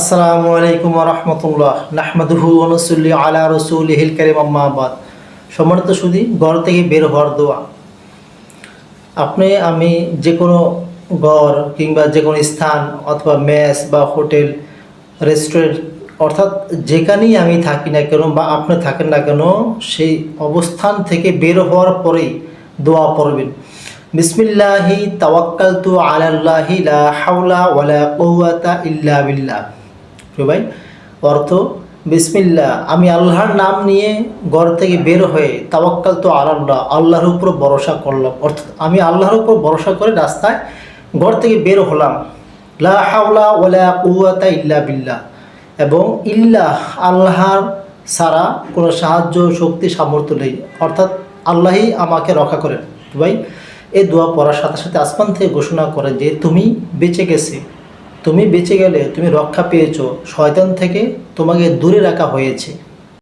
আসসালামু আলাইকুম রহমতুল্লাহ। নাহমাদুহু অনুসুল্লি আলা রসুলহিল করিম আম্মাবাদ সম্মানিত সুদী ঘর থেকে বের হওয়ার দোয়া। আপনি, আমি যে কোনো ঘর কিংবা যে কোনো স্থান অথবা মেস বা হোটেল, রেস্টুরেন্ট, অর্থাৎ যেখানেই আমি থাকি না কেন বা আপনি থাকেন না কেন, সেই অবস্থান থেকে বের হওয়ার পরেই দোয়া পড়বেন। বিসমিল্লাহি তাওয়াক্কালতু আলাল্লাহি লা হাওলা ওয়ালা কুওয়াতা ইল্লা বিল্লাহ। প্রিয় ভাই? অর্থ বিসমিল্লা আমি আল্লাহর নাম নিয়ে ঘর থেকে বের হয়ে তাওয়াক্কাল তো আল্লাহ আল্লাহর উপর ভরসা করলাম। অর্থাৎ আমি আল্লাহর উপর ভরসা করে রাস্তায় ঘর থেকে বের হলাম। লা হাওলা কুওয়াতা ইল্লা বিল্লাহ। এবং ইল্লাহ আল্লাহর ছাড়া কোনো সাহায্য, শক্তি, সামর্থ্য নেই। অর্থাৎ আল্লাহই আমাকে রক্ষা করেন। ভাই, এই দোয়া পড়ার সাথে সাথে আসমান থেকে ঘোষণা করে যে তুমি বেঁচে গেছে। তুমি বেঁচে গেলে তুমি রক্ষা পেয়েছ। শয়তান থেকে তোমাকে দূরে রাখা হয়েছে।